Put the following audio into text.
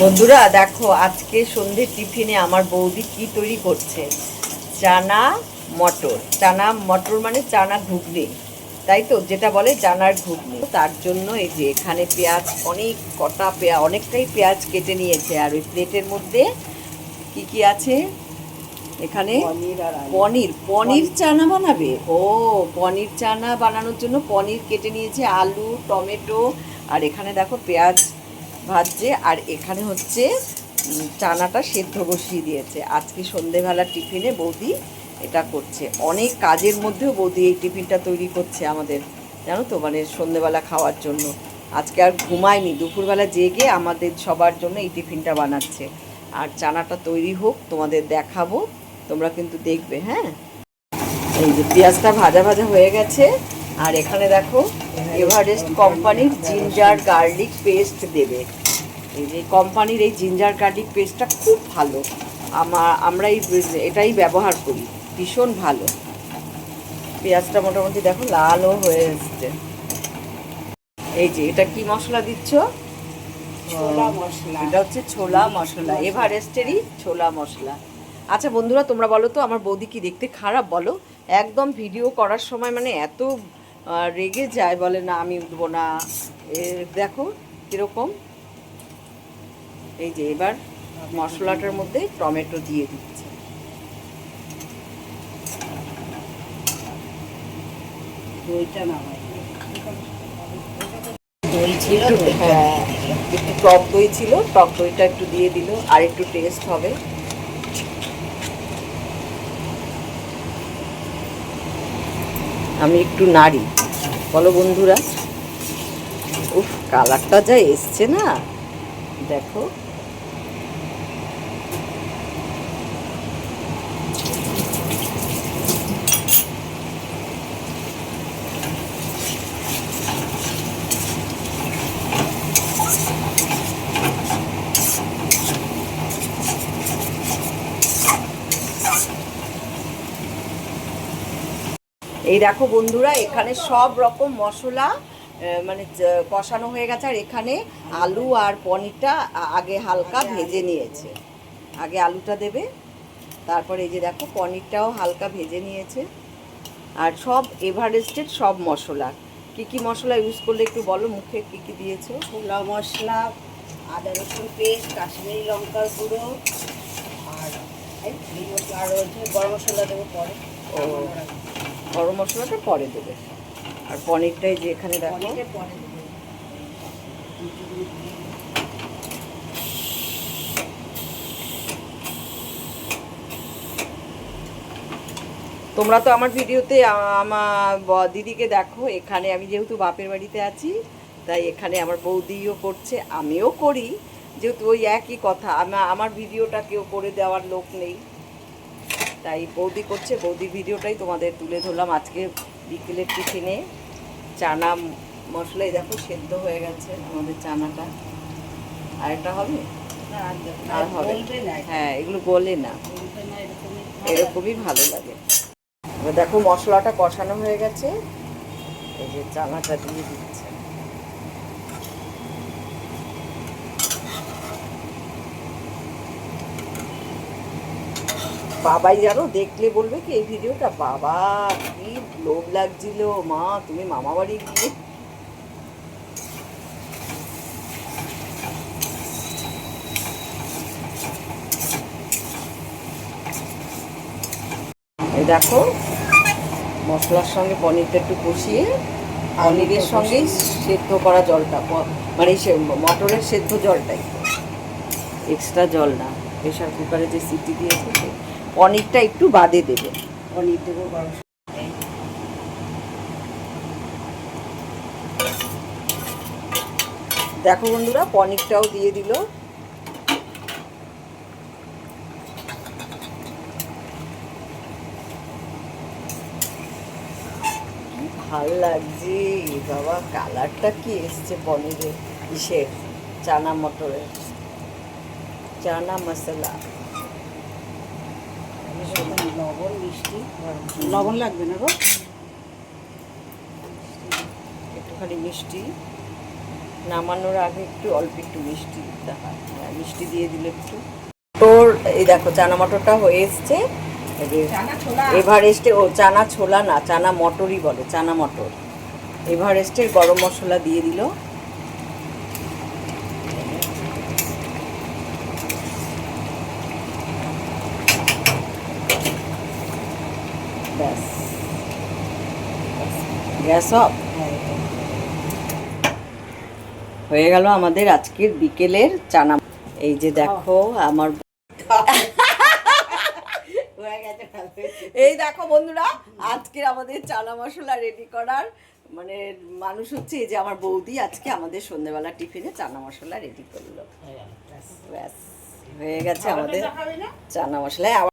বন্ধুরা দেখো আজকে সন্ধে টিফিনে আমার বৌদি কি তৈরি করছে? চানা মটর। চানা মটর মানে চানা ঘুগনি তাই তো? যেটা বলে চানার ঘুগনি। তার জন্য এই যে এখানে পেঁয়াজ অনেক কটা পেঁয়াজ অনেকটাই পেঁয়াজ কেটে নিয়েছে। আর ওই প্লেটের মধ্যে কি কি আছে? এখানে পনির পনির। চানা বানাবে? ও পনির চানা বানানোর জন্য পনির কেটে নিয়েছে আলু টমেটো আর এখানে দেখো পেঁয়াজ ভাজছে, আর এখানে হচ্ছে চানাটা সেদ্ধ বসিয়ে দিয়েছে। আজকে সন্ধেবেলা টিফিনে বৌদি এটা করছে। অনেক কাজের মধ্যেও বৌদি এই টিফিনটা তৈরি করছে আমাদের, জানো তো? মানে সন্ধেবেলা খাওয়ার জন্য। আজকে আর ঘুমায়নি। দুপুরবেলা জেগে আমাদের সবার জন্য এই টিফিনটা বানাচ্ছে। আর চানাটা তৈরি হোক, তোমাদের দেখাবো। তোমরা কিন্তু দেখবে হ্যাঁ? এই যে পেঁয়াজটা ভাজা ভাজা হয়ে গেছে। আর এখানে দেখো এভারেস্ট কোম্পানির জিঞ্জার গার্লিক পেস্ট দেবে। এই যে কোম্পানির এই জিঞ্জার গার্লিক পেস্টটা খুব ভালো। আমার আমরা এই এটাই ব্যবহার করি। ভীষণ ভালো। পেঁয়াজটা মোটামুটি দেখো লালও হয়ে এসছে। এই যে এটা কি মশলা দিচ্ছ? ছোলা মশলা। এটা হচ্ছে ছোলা মশলা। এভারেস্টেরই ছোলা মশলা। আচ্ছা বন্ধুরা তোমরা বলো তো আমার বৌদি কি দেখতে খারাপ বলো? একদম ভিডিও করার সময় মানে এত রেগে যায় বলে না আমি উঠবো না। দেখো কীরকম। এই যে এবার মশলাটার মধ্যে টমেটো দিয়ে দিচ্ছে। দইটা না দই ছিল হ্যাঁ। একটু টক দই ছিল টক দইটা একটু দিয়ে দিল আর একটু টেস্ট হবে। আমি একটু নাড়ি। বলো বন্ধুরা। উফ কালারটা যা এসছে না। দেখো। এই দেখো বন্ধুরা এখানে সব রকম মশলা মানে কষানো হয়ে গেছে আর এখানে আলু আর পনিরটা আগে হালকা ভেজে নিয়েছে। আগে আলুটা দেবে তারপরে এই যে দেখো পনিরটাও হালকা ভেজে নিয়েছে। আর সব এভারেস্টের সব মশলা। কি কি মশলা ইউজ করলে একটু বলো মুখে কি কি দিয়েছ? ছোলা মশলা আদা রসুন পেস্ট কাশ্মীরি লঙ্কার গুঁড়ো আর আর হচ্ছে গরম মশলা দেবো পরে। ও। গরম মশলাটা পরে দেবে। আর পনিরটাই যে এখানে দেখো তোমরা তো আমার ভিডিওতে আমার দিদিকে দেখো এখানে আমি যেহেতু বাপের বাড়িতে আছি তাই এখানে আমার বৌদিও করছে আমিও করি। যেহেতু ওই একই কথা আমার আমার ভিডিওটা কেউ করে দেওয়ার লোক নেই। তাই বৌদি করছে বৌদির ভিডিওটাই তোমাদের তুলে ধরলাম। আজকে বিকেলের টিফিনে চানা মশলাই দেখো সেদ্ধ হয়ে গেছে আমাদের চানাটা। আর একটা হবে? আর হবে? এটা। হ্যাঁ এগুলো গলে না। এরকমই ভালো লাগে। দেখো মশলাটা কষানো হয়ে গেছে। এই যে চানাটা দিয়ে দিচ্ছে। বাবাই জানো দেখলে বলবে কি, এই ভিডিওটা বাবা, কি লোভ লাগছিল। মা, তুমি মামা বাড়ি গিয়ে দেখো, মশলার সঙ্গে পনিরটা একটু কষিয়ে, পনিরের সঙ্গেই সেদ্ধ করা জলটা মানে সে মটরের সেদ্ধ জলটাই। এক্সট্রা জল না, প্রেশার কুকারে যে সিটি দিয়েছে সে পনিরটা একটু বাদে দেবে। পনির দেবো গরম দেখো বন্ধুরা পনিরটাও দিয়ে দিল। ভালো লাগছে। বাবা কালারটা কি এসছে পনিরের ইসের চানা মটরের। চানা মশলা। লবণ মিষ্টি। লবণ লাগবে না গো। একটুখানি মিষ্টি। নামানোর আগে একটু অল্প একটু মিষ্টি দিতে হয়। মিষ্টি দিয়ে দিলে একটু। তোর এই দেখো চানা মটরটা হয়ে এসছে। এভারেস্টে ও চানা ছোলা না চানা মটরই বলে চানা মটর। এভারেস্টের গরম মশলা দিয়ে দিল ব্যাস গ্যাস অফ হয়ে গেল আমাদের আজকের বিকেলের চানা এই যে দেখো আমার। এই দেখো বন্ধুরা আজকের আমাদের চানা মশলা রেডি করার মানে মানুষ হচ্ছে এই যে আমার বৌদি আজকে আমাদের সন্ধ্যেবেলা টিফিনে চানা মশলা রেডি করল হয়ে ব্যাস। হয়ে গেছে আমাদের চানা মশলা আবার